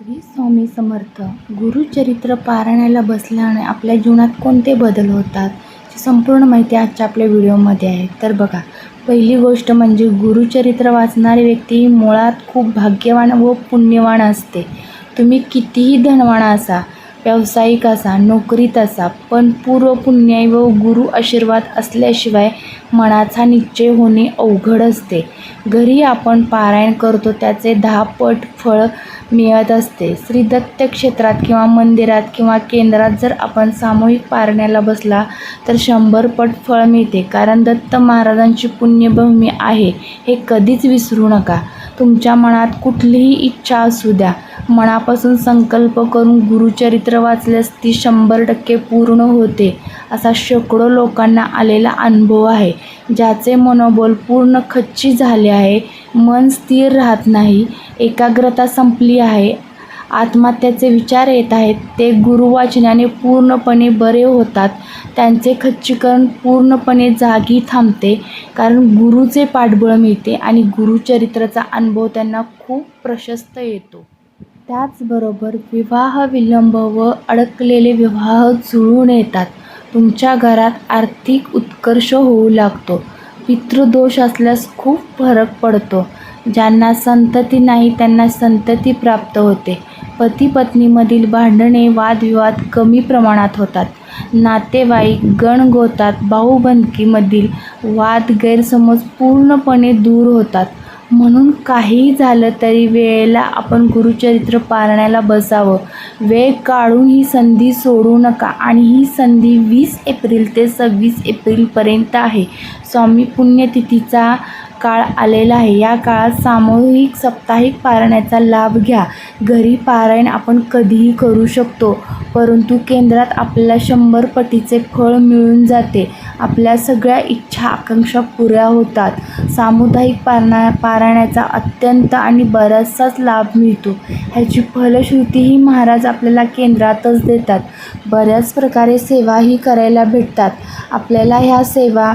श्री स्वामी समर्थ. गुरुचरित्र पारायणाला बसल्याने आपल्या जीवनात कोणते बदल होतात संपूर्ण माहिती आजच्या आपल्या व्हिडिओमध्ये आहे. तर बघा पहिली गोष्ट म्हणजे गुरुचरित्र वाचणारी व्यक्ती ही मुळात खूप भाग्यवान व पुण्यवान असते. तुम्ही कितीही धनवान असा व्यावसायिक असा नोकरीत असा पण पूर्वपुण्याय व गुरु आशीर्वाद असल्याशिवाय मनाचा निश्चय होणे अवघड असते. घरी आपण पारायण करतो त्याचे दहा पट फळ मिळत असते. श्री दत्त क्षेत्रात किंवा मंदिरात किंवा केंद्रात जर आपण सामूहिक पारण्याला बसला तर शंभर पट फळ मिळते. कारण दत्त महाराजांची पुण्यभूमी आहे हे कधीच विसरू नका. तुमच्या मनात कुठलीही इच्छा असू द्या. मनापासून संकल्प करून गुरुचरित्र वाचल्यास ती शंभर टक्के पूर्ण होते असा शेकडो लोकांना आलेला अनुभव आहे. ज्याचे मनोबल पूर्ण खच्ची झाले आहे मन स्थिर राहत नाही एकाग्रता संपली आहे आत्महत्याचे विचार येत आहेत. ते गुरुवाचनाने पूर्णपणे बरे होतात. त्यांचे खच्चीकरण पूर्णपणे जागी थांबते. कारण गुरुचे पाठबळ मिळते आणि गुरुचरित्राचा अनुभव त्यांना खूप प्रशस्त येतो. त्याचबरोबर विवाह विलंब व अडकलेले विवाह जुळून येतात. तुमच्या घरात आर्थिक उत्कर्ष होऊ लागतो. पितृदोष असल्यास खूप फरक पडतो. ज्यांना संतती नाही त्यांना संतती प्राप्त होते. पती पत्नीमधील भांडणे वादविवाद कमी प्रमाणात होतात. नातेवाईक गणगोतात भाऊबंदकीमधील वाद गैरसमज पूर्णपणे दूर होतात. म्हणून काहीही झालं तरी वेळेला आपण गुरुचरित्र पारण्याला बसावं. वेळ काढून ही संधी सोडू नका आणि ही संधी वीस एप्रिल ते सव्वीस एप्रिलपर्यंत आहे. स्वामी पुण्यतिथीचा काळ आलेला आहे. या काळात सामूहिक साप्ताहिक पारायणाचा लाभ घ्या. घरी पारायण आपण कधीही करू शकतो परंतु केंद्रात आपल्याला शंभर पटीचे फळ मिळून जाते. आपल्या सगळ्या इच्छा आकांक्षा पुऱ्या होतात. सामुदायिक पारणा पारायणाचा अत्यंत आणि बराचसाच लाभ मिळतो. ह्याची फलश्रुतीही महाराज आपल्याला केंद्रातच देतात. बऱ्याच प्रकारे सेवाही करायला भेटतात. आपल्याला ह्या सेवा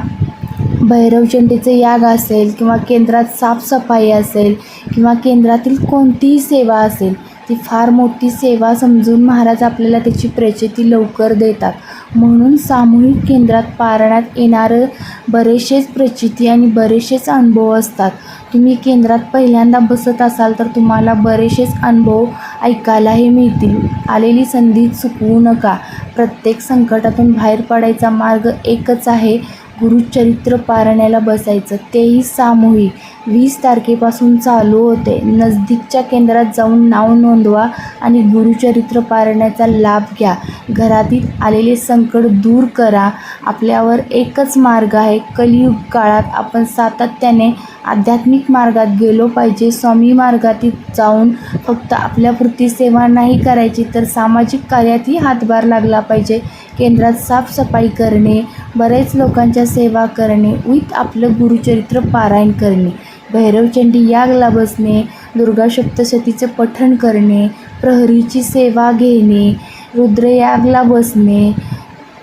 भैरवचंडीचे याग असेल किंवा केंद्रात साफसफाई असेल किंवा केंद्रातील कोणतीही सेवा असेल ती फार मोठी सेवा समजून महाराज आपल्याला त्याची प्रचिती लवकर देतात. म्हणून सामूहिक केंद्रात पारण्यात येणारं बरेचसेच प्रचिती आणि बरेचसेच अनुभव असतात. तुम्ही केंद्रात पहिल्यांदा बसत असाल तर तुम्हाला बरेचसेच अनुभव ऐकायलाही मिळतील. आलेली संधी चुकवू नका. प्रत्येक संकटातून बाहेर पडायचा मार्ग एकच आहे गुरुचरित्र पारण्याला बसायचं. तेही सामूहिक. वीस तारखेपासून चालू होते. नजदीकच्या केंद्रात जाऊन नाव नोंदवा आणि गुरुचरित्र पारण्याचा लाभ घ्या. घरातील आलेले संकट दूर करा. आपल्यावर एकच मार्ग आहे. कलियुग काळात आपण सातत्याने आध्यात्मिक मार्गात गेलो पाहिजे. स्वामी मार्गातील जाऊन फक्त आपल्यापुरती सेवा नाही करायची तर सामाजिक कार्यातही हातभार लागला पाहिजे. केंद्रात साफसफाई करणे बरेच लोकांच्या सेवा करणे विथ आपलं गुरुचरित्र पारायण करणे. भैरवचंडी यागला बसणे दुर्गा सप्तशतीचे पठण करणे प्रहरीची सेवा घेणे रुद्रयागला बसणे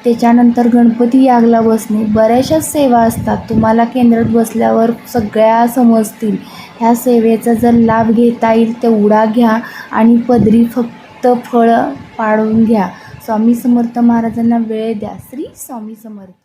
त्याच्यानंतर गणपती यागला बसणे बऱ्याचशा सेवा असतात. तुम्हाला केंद्रात बसल्यावर सगळ्या समजतील. ह्या सेवेचा जर लाभ घेता येईल तेवढा घ्या आणि पदरी फक्त फळं पाडून घ्या. स्वामी समर्थ महाराजांना वेळ द्या. श्री स्वामी समर्थ.